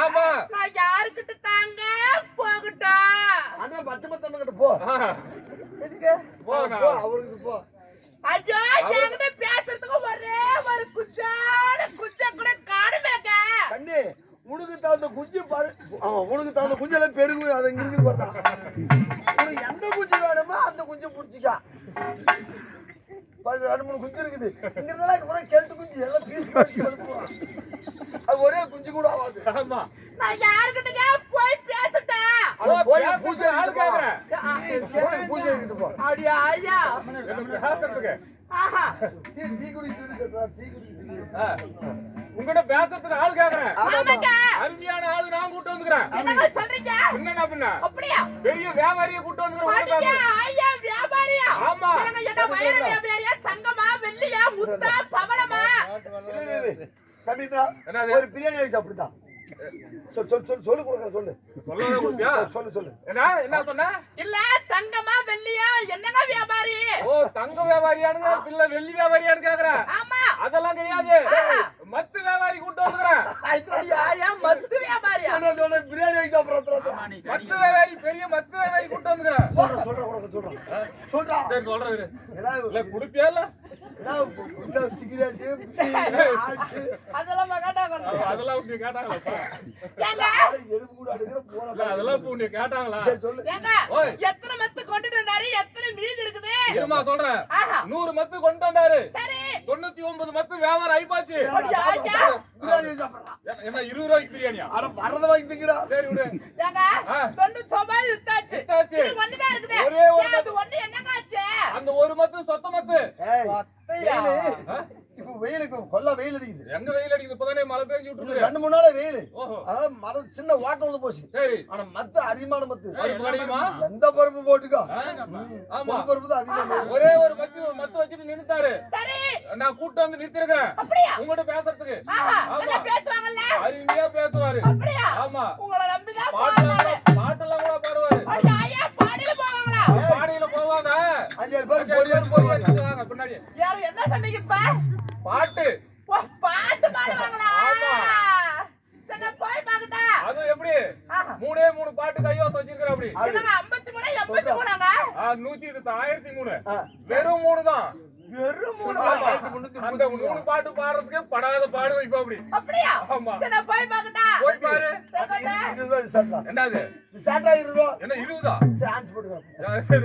ஆமா. நான் யாருக்கிட்ட தாங்க? போகட்டும் அண்ணா பச்சை மத்தண்ணன் கிட்ட போ எதுக்கு. போ அவருக்கு போ. ஐயோ என்கிட்ட பேசுறதுக்கு ஒரே ஒரு குச்சான குச்ச கூட காணுமேங்க. கண்ணி உனக்கு தகுந்த குஞ்சு பாரு உனக்கு தகுந்த குஞ்செல்லாம் பெருகும் அது இங்க இருக்குது பார்த்தா உனக்கு எந்த குஞ்சு வேணுமோ அந்த குஞ்சு பிடிச்சிக்கா. ரெண்டு மூணு குஞ்சு இருக்குது. இங்க இருந்தாலும் கூட கெல்ட்டு குஞ்சு. எல்லாம் பீஸ் அது ஒரே குஞ்சு கூட ஆகாது. ஆமா. நான் யாருக்கிட்டங்க போய் பேசிட்டேன்? அட போய் பூஜை ஆள் கேக்குறேன். போய் பூஜை கிட்ட போ அப்படியா ஐயா? ஆஹா. டீ டீ குடிக்கிறதுக்கு டீ ஆ. உங்ககிட்ட பேசுறதுக்கு ஆள் கேக்குறேன். அருமையான ஆளு நான் கூட்டு வந்துக்கிறேன். என்னங்க சொல்றீங்க? பின்ன? அப்படியா? பெரிய வியாபாரியை கூட்டு வந்துக்கிறேன் ஐயா வியாபாரியா ஆமா. இல்லங்க என்ன வயிறு வியாபாரியா தங்கமா வெள்ளியா முத்தா பவளமா இல்ல, இல்ல, இல்ல. சமீத்ரா? ஒரு பிரியாணி ஐஸ் அப்படிதான் சொல் சொல் சொல் சொல்லு கொடுக்குறேன் சொல்லு. சொல்லாத கொடுப்பியா? சொல்லு சொல்லு. என்ன என்ன சொன்ன? இல்ல தங்கமா வெள்ளியா? என்னங்க வியாபாரி? ஓ தங்க வியாபாரியானுங்க பிள்ளை வெள்ளி வியாபாரியானு கேக்குறேன் ஆமா. அதெல்லாம் கிடையாது. மத்து வியாபாரி கூட்டு வந்துக்கிறேன் மத்து வியாபாரியா? சொல்றேன், சொல்றேன், பிரியாணி அப்புறம் மத்து வியாபாரி பெரிய மத்து வியாபாரி கூட்டு வந்துக்கிறேன் சொல்றேன் சொல்றேன் சொல்றேன் சொல்றா. சரி சொல்றேன் இல்ல குடுப்பியா இல்ல? சிகரெட்டு அதெல்லாம் மகாட்டாங்க அவ- அதெல்லாம் உன்னை கேட்டாங்களா ஏங்க? எலும்பு கூட அடுக்கிற போற அதெல்லாம் உன்னை கேட்டாங்களா சரி சொல்லு. எத்தனை மத்து கொண்டுட்டு வந்தாரு? எத்தனை மீதி இருக்குது? இருமா சொல்றேன். நூறு மத்து கொண்டு வந்தாரு. சரி. தொண்ணூத்தி ஒன்பது மத்து வியாபாரம் ஆயிப்பாச்சு. பிரியாணி சாப்பிடலாம். என்ன- என்ன இருபது ரூபாய்க்கு பிரியாணியா? அட வாங்கி திங்கடா சரி விடு. ஏங்க ஆ. தொண்ணூத்தி ஒன்பது வித்தாச்சு. வித்தாச்சு. இது ஒண்ணுதான் இருக்குது? ஒரே ஒரு ஏன் அது ஒண்ணு என்னங்க ஆச்சு? அந்த ஒரு மத்து சொத்த மத்து. ஏய் பத்தையா? வெயிலு. ஆ? இப்ப வெயிலுக்கு கொல்ல வெயில் அடிக்குது. எங்க வெயில் அடிக்குது? இப்பதானே மழை பெஞ்சு விட்டுருக்கு. ரெண்டு மூணு நாள் வெயில். ஓஹோ. அதாவது மரம் சின்ன வாட்டம் வந்து போச்சு. சரி. ஆனா மத்த அதிகமான மத்து. எந்த பருப்பு போட்டுக்கோ? பருப்பு தான் அதிகமா ஒரே ஒரு மத்து மத்து வச்சுட்டு நின்னுட்டாரு. சரி. நான் கூட்டு வந்து நிறுத்திருக்கிறேன். அப்படியா? உங்ககிட்ட பேசுறதுக்கு. அருமையா பேசுவாரு. அப்படியா? ஆமா. பாட்டெல்லாம் கூட- பாடுவாரு. பாடியில போவாங்களா? பாடியில போவாங்க. பின்னாடி. யாரும் என்ன சொன்னீங்க பாட்டு. பாட்டு பாடுவாங்களா? அது எப்படி. மூணே மூணு பாட்டு கையோசம் வச்சிருக்கிற அப்படி. நூத்தி ஆயிரத்தி மூணு. வெறும் மூணு தான். அந்த மூணு பாட்டு பாடுறதுக்கு படாத பாடு வைப்பா அப்படி. அப்படியா? ஆமா. நான் போய் பாக்கட்டா போய் பாரு. போய்? இருபது ரூபா விசாரிடா என்னது? விசாரிட்டா இருபது ரூபா. என்ன இருபதா? சரி ஆன்ஸ் போட்டுக்கலாம். சரி,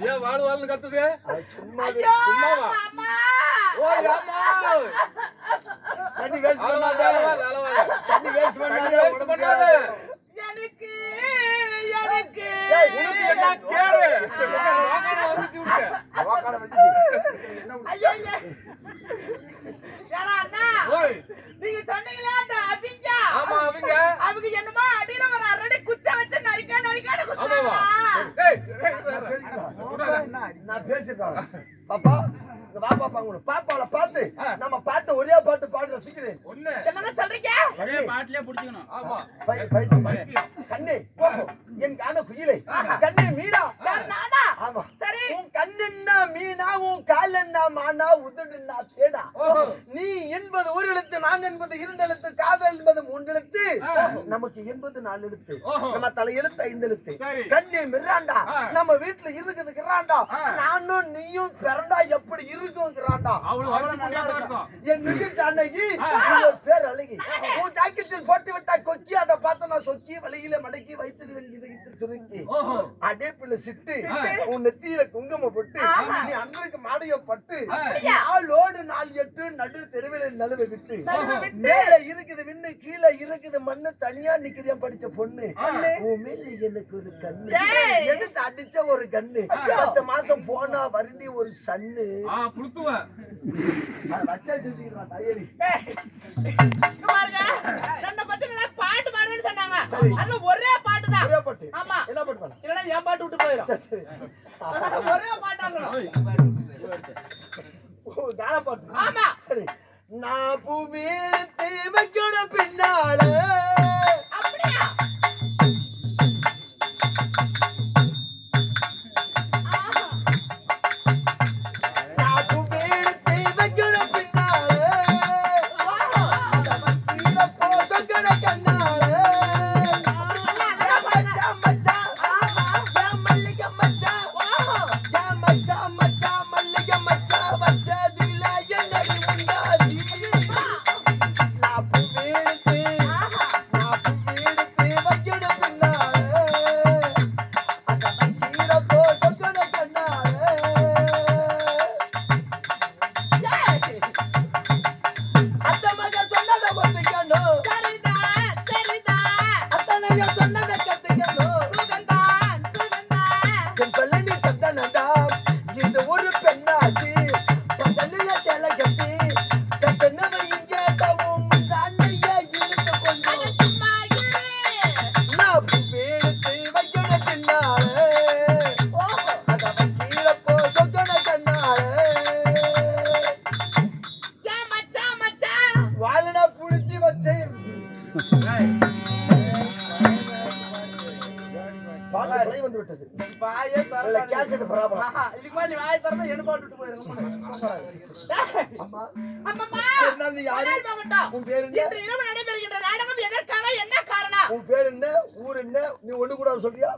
ஏன் வாழ் வாழ்னு கத்துது சும்மா சும்மாவா? ஓ தண்ணி வேஸ்ட் பண்ணாத. தண்ணி வேஸ்ட் பண்ணாத waste உடம்பு பண்ணாத. எனக்கு எனக்கு உனக்கு என்ன கேடு? விட்டு. ஐயோ நான் பேசிட்டேன் பாப்பா இங்க வா பாப்பா கூட பாப்பால பார்த்து. நம்ம பாட்டு ஒரே பாட்டு பாட்டு ரசிக்கிறேன் ஒண்ணு. என்னங்க சொல்றீங்க? ஒரே பாட்டிலே புடிச்சுக்கணும். ஆமா. பை- பை- பைத்தியம். கண்ணே என் கான குயிலை. கண்ணே மீனா யார் நானா ஆமா சரி உன் கண்ணென்னா மீனா உன் காலென்னா மானா உதடுன்னா தேடா. நீ என்பது ஒரு எழுத்து நான் என்பது இரண்டு எழுத்து காதல் என்பது மூன்று எழுத்து. நமக்கு என்பது நாலு எழுத்து. நம்ம தலை எழுத்து ஐந்து எழுத்து. கண்ணே மிராண்டா. நம்ம வீட்டுல இருக்குது கிராண்டா. நானும் நீயும் பிறண்டா எப்படி இருக்கும் கிராண்டா. என் நிகழ்ச்சி அன்னைக்கு பேர் அழகி உன் ஜாக்கெட்டில் போட்டு விட்டா கொக்கி அதை பார்த்து நான் சொக்கி வழியில மடக்கி இதை இத்து சுருக்கி. அடைப்புல சிட்டு. உன் நெத்தியில குங்குமம் போட்டு. நீ அன்றைக்கு மாடைய பட்டு லோடு நாள் எட்டு நடு தெருவில் நழுவ விட்டு. இருக்குது விண்ணு கீழே இருக்குது மண்ணு தனியா நிக்கிறேன் படிச்ச பொண்ணு. கண்ணு. எடுத்து அடிச்ச ஒரு கண்ணு. பத்து மாசம் போனா வருண்டி ஒரு சன்னு. பாட்டு பாடுவேன்னு சொன்னாங்க. ஒரே பாட்டு தான். ஒரே ஆமா. என்ன பாட்டு பாடு ஏன்னா என் பாட்டு விட்டு போயிடும் ஆமா. நான் பூமியில் தீமைக்கோட பின்னாலே. வந்து விட்டது வாயே தரல கேசட் ப்ராப்ளம். இதுக்கு மேல வாயை தரல என்ன பாட்டு என்ன? இன்று என்ன காரணம்? உன் பேர் என்ன? ஊர் என்ன? நீ ஒண்ணு கூட சொல்றியா?